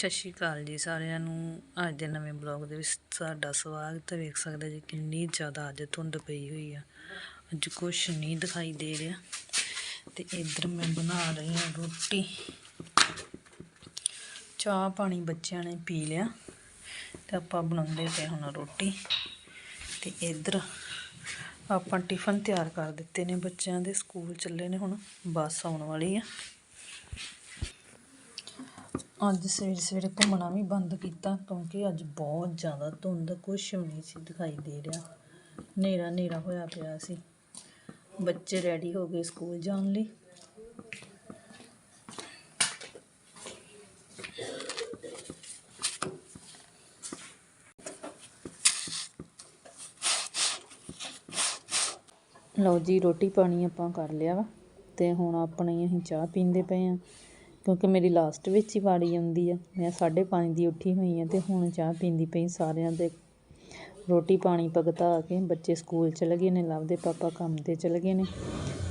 ਸਤਿ ਸ਼੍ਰੀ ਅਕਾਲ ਜੀ ਸਾਰਿਆਂ ਨੂੰ। ਅੱਜ ਦੇ ਨਵੇਂ ਬਲੌਗ ਦੇ ਵਿੱਚ ਸਾਡਾ ਸਵਾਗਤ ਹੈ। ਵੇਖ ਸਕਦੇ ਜੀ ਕਿੰਨੀ ਜ਼ਿਆਦਾ ਅੱਜ ਧੁੰਦ ਪਈ ਹੋਈ ਆ। ਅੱਜ ਕੁਛ ਨਹੀਂ ਦਿਖਾਈ ਦੇ ਰਿਹਾ। ਤੇ ਇੱਧਰ ਮੈਂ ਬਣਾ ਰਹੀ ਹਾਂ ਰੋਟੀ। ਚਾਹ ਪਾਣੀ ਬੱਚਿਆਂ ਨੇ ਪੀ ਲਿਆ। ਤੇ ਆਪਾਂ ਬਣਾਉਂਦੇ ਪਏ ਹੁਣ ਰੋਟੀ। ਤੇ ਇੱਧਰ ਆਪਾਂ ਟਿਫਨ ਤਿਆਰ ਕਰ ਦਿੱਤੇ ਨੇ। ਬੱਚਿਆਂ ਦੇ ਸਕੂਲ ਚੱਲੇ ਨੇ ਹੁਣ। ਬੱਸ ਆਉਣ ਵਾਲੀ ਆ। ਅੱਜ ਸਵੇਰੇ ਸਵੇਰੇ ਘੁੰਮਣਾ ਵੀ ਬੰਦ ਕੀਤਾ ਕਿਉਂਕਿ ਅੱਜ ਬਹੁਤ ਜ਼ਿਆਦਾ ਧੁੰਦ, ਕੁਛ ਵੀ ਨਹੀਂ ਸੀ ਦਿਖਾਈ ਦੇ ਰਿਹਾ। ਹਨੇਰਾ ਹਨੇਰਾ ਹੋਇਆ ਪਿਆ ਸੀ। ਬੱਚੇ ਰੈਡੀ ਹੋ ਗਏ ਸਕੂਲ ਜਾਣ ਲਈ। ਲਓ ਜੀ, ਰੋਟੀ ਪਾਣੀ ਆਪਾਂ ਕਰ ਲਿਆ ਵਾ ਤੇ ਹੁਣ ਆਪਣੀ ਅਸੀਂ ਚਾਹ ਪੀਂਦੇ ਪਏ ਆ ਕਿਉਂਕਿ ਮੇਰੀ ਲਾਸਟ ਵਿੱਚ ਹੀ ਵਾਰੀ ਆਉਂਦੀ ਆ। ਮੈਂ 5:30 ਦੀ ਉੱਠੀ ਹੋਈ ਆ ਤੇ ਹੁਣ ਚਾਹ ਪੀਂਦੀ ਪਈ ਸਾਰਿਆਂ ਦੇ। ਰੋਟੀ ਪਾਣੀ ਭਗਤਾ ਕੇ ਬੱਚੇ ਸਕੂਲ ਚਲੇ ਗਏ ਨੇ, ਲਵ ਦੇ ਪਾਪਾ ਕੰਮ ਤੇ ਚਲੇ ਗਏ ਨੇ।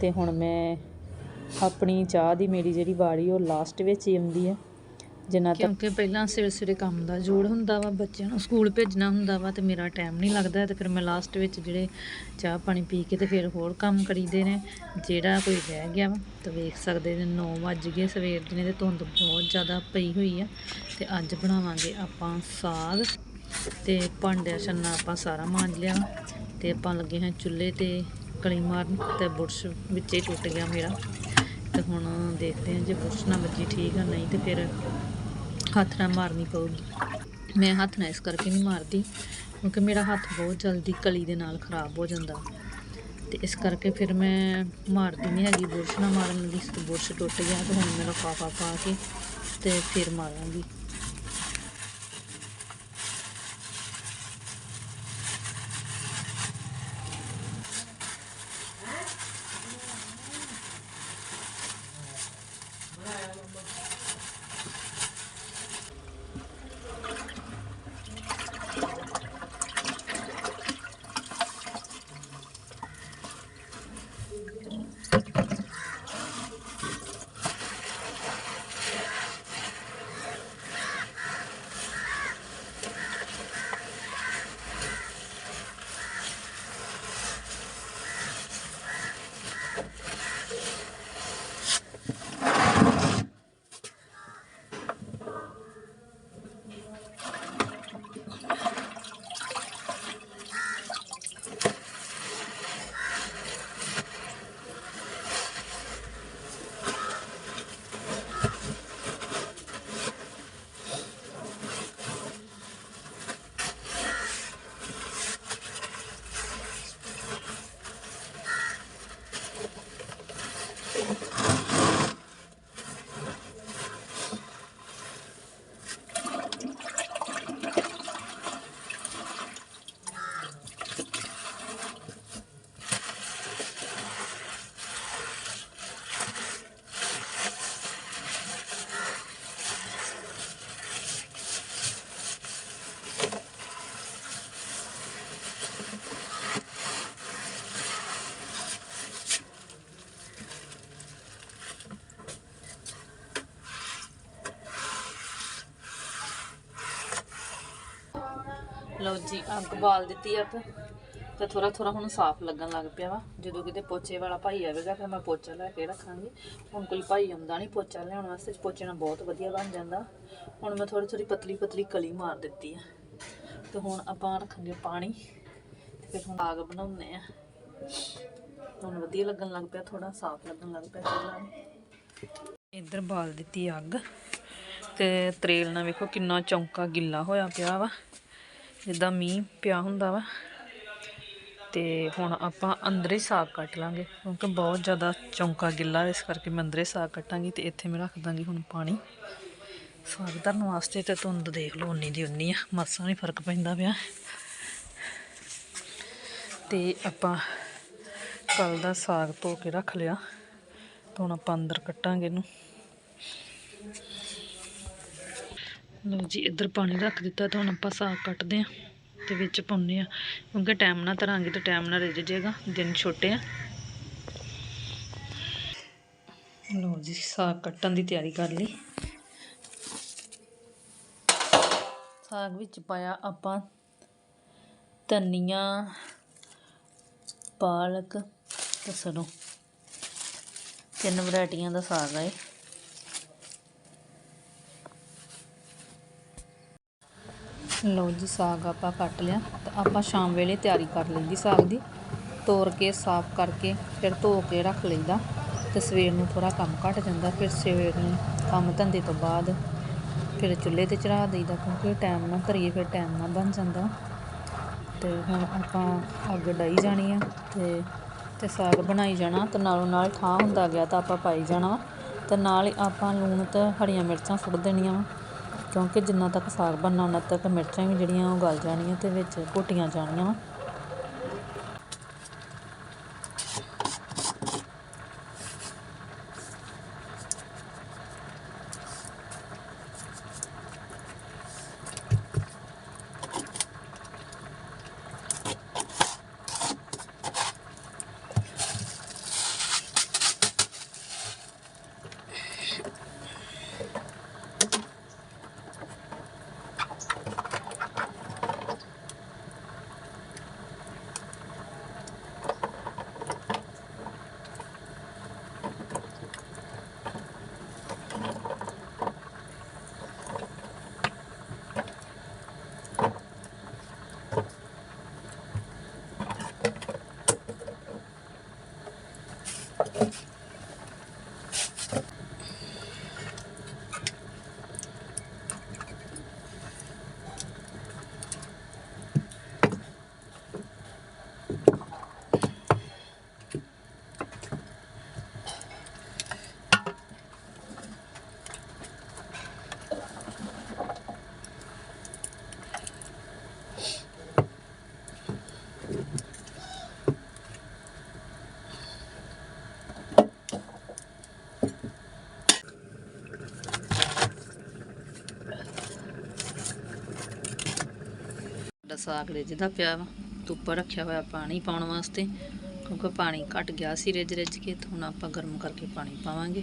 ਤੇ ਹੁਣ ਮੈਂ ਆਪਣੀ ਚਾਹ ਦੀ ਮੇਰੀ ਜਿਹੜੀ ਵਾਰੀ ਉਹ ਲਾਸਟ ਵਿੱਚ ਹੀ ਆਉਂਦੀ ਆ। ਜਿੰਨਾ ਤੱਕ ਕਿਉਂਕਿ ਪਹਿਲਾਂ ਸਵੇਰੇ ਸਵੇਰੇ ਕੰਮ ਦਾ ਜੋੜ ਹੁੰਦਾ ਵਾ, ਬੱਚਿਆਂ ਨੂੰ ਸਕੂਲ ਭੇਜਣਾ ਹੁੰਦਾ ਵਾ ਤੇ ਮੇਰਾ ਟਾਈਮ ਨਹੀਂ ਲੱਗਦਾ ਤੇ ਫਿਰ ਮੈਂ ਲਾਸਟ ਵਿੱਚ ਜਿਹੜੇ ਚਾਹ ਪਾਣੀ ਪੀ ਕੇ ਤੇ ਫਿਰ ਹੋਰ ਕੰਮ ਕਰੀਦੇ ਨੇ, ਜਿਹੜਾ ਕੋਈ ਰਹਿ ਗਿਆ ਵਾ, ਤਾਂ ਵੇਖ ਸਕਦੇ ਨੇ 9 ਵੱਜ ਗਏ ਸਵੇਰ ਦੇ ਨੇ ਤੇ ਧੁੰਦ ਬਹੁਤ ਜ਼ਿਆਦਾ ਪਈ ਹੋਈ ਆ ਤੇ ਅੱਜ ਬਣਾਵਾਂਗੇ ਆਪਾਂ ਸਾਗ ਤੇ ਭਾਂਡਿਆਂ ਛੰਨਾ ਆਪਾਂ ਸਾਰਾ ਮਾਂਜ ਲਿਆ ਤੇ ਆਪਾਂ ਲੱਗੇ ਹਾਂ ਚੁੱਲ੍ਹੇ ਤੇ ਕਲੀ ਮਾਰਨ ਤੇ ਬੁਰਸ਼ ਵਿੱਚੇ ਟੁੱਟ ਗਿਆ ਮੇਰਾ ਤੇ ਹੁਣ ਦੇਖਦੇ ਹਾਂ ਜੇ ਬੁਰਸ਼ ਨਾ ਵੱਜੀ ਠੀਕ ਆ, ਨਹੀਂ ਤੇ ਫਿਰ ਹੱਥ ਨਾਲ ਮਾਰਨੀ ਪਊਗੀ। ਮੈਂ ਹੱਥ ਨਾਲ ਇਸ ਕਰਕੇ ਨਹੀਂ ਮਾਰਦੀ, ਕਿਉਂਕਿ ਮੇਰਾ ਹੱਥ ਬਹੁਤ ਜਲਦੀ ਕਲੀ ਦੇ ਨਾਲ ਖਰਾਬ ਹੋ ਜਾਂਦਾ। ਤੇ ਇਸ ਕਰਕੇ ਫਿਰ ਮੈਂ ਮਾਰਦੀ ਨਹੀਂ ਹੈਗੀ ਬੁਰਸ਼ ਨਾਲ ਮਾਰਨ ਦੀ ਬੁਰਸ਼ ਟੁੱਟ ਗਿਆ ਤੇ ਹੁਣ ਮੇਰਾ ਪਾਪਾ ਪਾ ਕੇ ਤੇ ਫਿਰ ਮਾਰਾਂਗੀ। ਲਓ ਜੀ ਅੱਗ ਬਾਲ ਦਿੱਤੀ ਆ ਤੇ ਥੋੜਾ ਥੋੜਾ ਹੁਣ ਸਾਫ਼ ਲੱਗਣ ਲੱਗ ਪਿਆ ਵਾ। ਜਦੋਂ ਕਿਤੇ ਪੋਚੇ ਵਾਲਾ ਭਾਈ ਆਵੇਗਾ, ਫਿਰ ਮੈਂ ਪੋਚਾ ਲੈ ਕੇ ਰੱਖਾਂਗੀ। ਹੁਣ ਕੋਈ ਭਾਈ ਆਉਂਦਾ ਨਹੀਂ ਪੋਚਾ ਲਿਆਉਣ ਵਾਸਤੇ ਪੋਚੇ ਨਾਲ ਬਹੁਤ ਵਧੀਆ ਬਣ ਜਾਂਦਾ। ਹੁਣ ਮੈਂ ਥੋੜੀ ਥੋੜੀ ਪਤਲੀ ਪਤਲੀ ਕਲੀ ਮਾਰ ਦਿੱਤੀ ਆ। ਤੇ ਹੁਣ ਆਪਾਂ ਰੱਖਾਂਗੇ ਪਾਣੀ। ਤੇ ਫਿਰ ਹੁਣ ਆਗ ਬਣਾਉਂਦੇ ਆ। ਹੁਣ ਵਧੀਆ ਲੱਗਣ ਲੱਗ ਪਿਆ ਥੋੜਾ ਸਾਫ਼ ਲੱਗਣ ਲੱਗ ਪਿਆ ਚੁੱਲ੍ਹਾ ਇੱਧਰ ਬਾਲ ਦਿੱਤੀ ਅੱਗ। ਤੇ ਤਰੇਲ ਨਾਲ ਵੇਖੋ ਕਿੰਨਾ ਚੌਂਕਾ ਗਿੱਲਾ ਹੋਇਆ ਪਿਆ ਵਾ। ਜਿੱਦਾਂ ਮੀਂਹ ਪਿਆ ਹੁੰਦਾ ਵਾ, ਤੇ ਹੁਣ ਆਪਾਂ ਅੰਦਰੇ ਸਾਗ ਕੱਟ ਲਾਂਗੇ, ਕਿਉਂਕਿ ਬਹੁਤ ਜ਼ਿਆਦਾ ਚੌਂਕਾ ਗਿੱਲਾ ਇਸ ਕਰਕੇ ਮੈਂ ਅੰਦਰੇ ਸਾਗ ਕੱਟਾਂਗੀ ਤੇ ਇੱਥੇ ਮੈਂ ਰੱਖ ਦਾਂਗੀ ਹੁਣ ਪਾਣੀ। ਸਾਗ ਧਰਨ ਵਾਸਤੇ ਤੇ ਧੁੰਦ ਦੇਖ ਲਓ ਉਨੀ ਦੀ ਉਨੀ ਆ, ਮਾਸਾ ਨਹੀਂ ਫ਼ਰਕ ਪੈਂਦਾ ਪਿਆ। ਤੇ ਆਪਾਂ ਕੱਲ ਦਾ ਸਾਗ ਧੋ ਕੇ ਰੱਖ ਲਿਆ, ਤੇ ਹੁਣ ਆਪਾਂ ਅੰਦਰ ਕੱਟਾਂਗੇ ਇਹਨੂੰ। ਲਓ ਜੀ, ਇੱਧਰ ਪਾਣੀ ਰੱਖ ਦਿੱਤਾ ਤਾਂ ਹੁਣ ਆਪਾਂ ਸਾਗ ਕੱਟਦੇ ਆਂ ਤੇ ਵਿੱਚ ਪਾਉਂਦੇ ਆ ਕਿਉਂਕਿ ਟਾਈਮ ਨਾਲ ਧਰਾਂਗੇ ਤਾਂ ਟਾਈਮ ਨਾਲ ਰਿੱਝ ਜਾਏਗਾ, ਦਿਨ ਛੋਟੇ ਆ। ਲਓ ਜੀ, ਸਾਗ ਕੱਟਣ ਦੀ ਤਿਆਰੀ ਕਰ ਲਈ। ਸਾਗ ਵਿੱਚ ਪਾਇਆ ਆਪਾਂ ਧਨੀਆ, ਪਾਲਕ ਤੇ ਸਰੋਂ। ਤਿੰਨ ਵੈਰਾਈਟੀਆਂ ਦਾ ਸਾਗ ਹੈ ਲਓ ਜੀ, ਸਾਗ ਆਪਾਂ ਕੱਟ ਲਿਆ, ਤਾਂ ਆਪਾਂ ਸ਼ਾਮ ਵੇਲੇ ਤਿਆਰੀ ਕਰ ਲਈਦੀ ਸਾਗ ਦੀ। ਤੋੜ ਕੇ, ਸਾਫ਼ ਕਰਕੇ, ਫਿਰ ਧੋ ਕੇ ਰੱਖ ਲਈਦਾ, ਤੇ ਸਵੇਰ ਨੂੰ ਥੋੜਾ ਕੰਮ ਘਟ ਜਾਂਦਾ, ਫਿਰ ਸਵੇਰ ਨੂੰ ਕੰਮ ਧੰਦੇ ਤੋਂ ਬਾਅਦ ਫਿਰ ਚੁੱਲ੍ਹੇ ਤੇ ਚੜਾ ਦਈਦਾ, ਕਿਉਂਕਿ ਟਾਈਮ ਨਾ ਕਰੀਏ ਫਿਰ ਟਾਈਮ ਨਾ ਬਣ ਜਾਂਦਾ। ਤੇ ਹੁਣ ਆਪਾਂ ਅੱਗ ਡਾਈ ਜਾਣੀ ਆ, ਤੇ ਤੇ ਸਾਗ ਬਣਾਈ ਜਾਣਾ, ਤੇ ਨਾਲੋਂ ਨਾਲ ਠਾਹ ਹੁੰਦਾ ਗਿਆ ਤਾਂ ਆਪਾਂ ਪਾਈ ਜਾਣਾ ਤੇ ਨਾਲ ਹੀ ਆਪਾਂ ਲੂਣ ਤੇ ਹਰੀਆਂ ਮਿਰਚਾਂ ਸੁੱਟ ਦੇਣੀਆਂ ਵਾ। ਕਿਉਂਕਿ ਜਿੰਨਾ ਤੱਕ ਸਾਗ ਬਣਨਾ ਉਹਨਾਂ ਤੱਕ ਮਿਰਚਾਂ ਵੀ ਜਿਹੜੀਆਂ ਉਹ ਗਲ ਜਾਣੀਆਂ ਅਤੇ ਵਿੱਚ ਘੁੱਟੀਆਂ ਜਾਣੀਆਂ ਵਾ। ਸਾਗ ਰਿੱਝਦਾ ਪਿਆ ਵਾ, ਤੇ ਉੱਪਰ ਰੱਖਿਆ ਹੋਇਆ ਪਾਣੀ ਪਾਉਣ ਵਾਸਤੇ, ਕਿਉਂਕਿ ਪਾਣੀ ਘਟ ਗਿਆ ਸੀ ਰਿੱਝ ਰਿੱਝ ਕੇ, ਤੇ ਹੁਣ ਆਪਾਂ ਗਰਮ ਕਰਕੇ ਪਾਣੀ ਪਾਵਾਂਗੇ।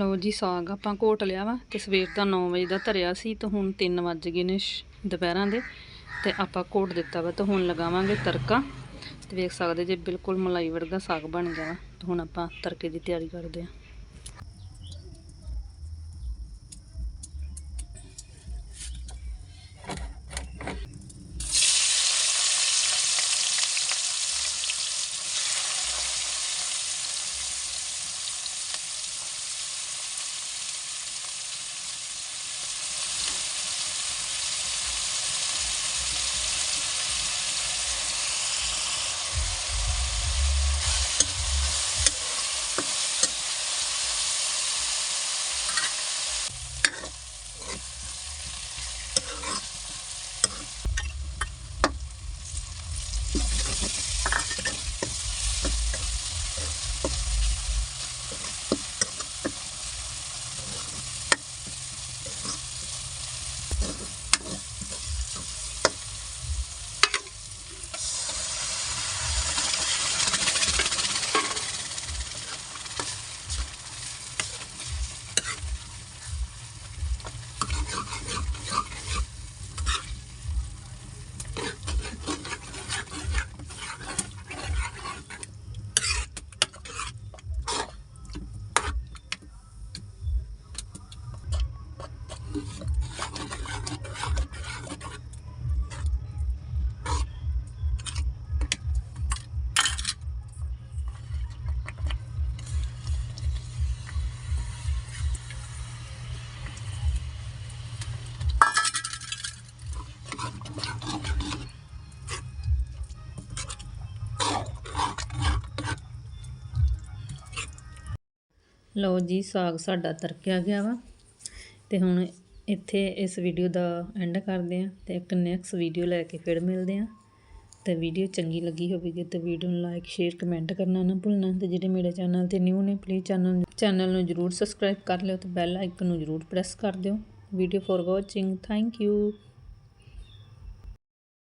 ਲਓ ਜੀ ਸਾਗ ਆਪਾਂ ਘੋਟ ਲਿਆ ਵਾ ਤੇ ਸਵੇਰ ਦਾ 9 ਵਜੇ ਦਾ ਧਰਿਆ ਸੀ ਤੇ ਹੁਣ 3 ਵੱਜ ਗਏ ਨੇ ਦੁਪਹਿਰਾਂ ਦੇ ਤੇ ਆਪਾਂ ਘੋਟ ਦਿੱਤਾ ਵਾ ਤੇ ਹੁਣ ਲਗਾਵਾਂਗੇ ਤੜਕਾ ਤੇ ਵੇਖ ਸਕਦੇ ਜੇ ਬਿਲਕੁਲ ਮਲਾਈ ਵਰਗਾ ਸਾਗ ਬਣ ਗਿਆ ਵਾ ਤੇ ਹੁਣ ਆਪਾਂ ਤੜਕੇ ਦੀ ਤਿਆਰੀ ਕਰਦੇ ਹਾਂ ਲਓ ਜੀ, ਸਾਗ ਸਾਡਾ ਤਰਕਿਆ ਗਿਆ ਵਾ। ਤੇ ਹੁਣ ਇੱਥੇ ਇਸ ਵੀਡੀਓ ਦਾ ਐਂਡ ਕਰਦੇ ਆ ਤੇ ਇੱਕ ਨੈਕਸਟ ਵੀਡੀਓ ਲੈ ਕੇ ਫਿਰ ਮਿਲਦੇ ਆ ਤੇ ਵੀਡੀਓ ਚੰਗੀ ਲੱਗੀ ਹੋਵੇਗੀ ਤੇ ਵੀਡੀਓ ਨੂੰ ਲਾਈਕ ਸ਼ੇਅਰ ਕਮੈਂਟ ਕਰਨਾ ਨਾ ਭੁੱਲਣਾ। ਤੇ ਜਿਹੜੇ ਮੇਰੇ ਚੈਨਲ ਤੇ ਨਿਊ ਨੇ ਪਲੀਜ਼ ਚੈਨਲ ਚੈਨਲ ਨੂੰ ਜਰੂਰ ਸਬਸਕ੍ਰਾਈਬ ਕਰ ਲਿਓ ਤੇ ਬੈਲ ਆਈਕਨ ਨੂੰ ਜਰੂਰ ਪ੍ਰੈਸ ਕਰ ਦਿਓ। Video for watching thank you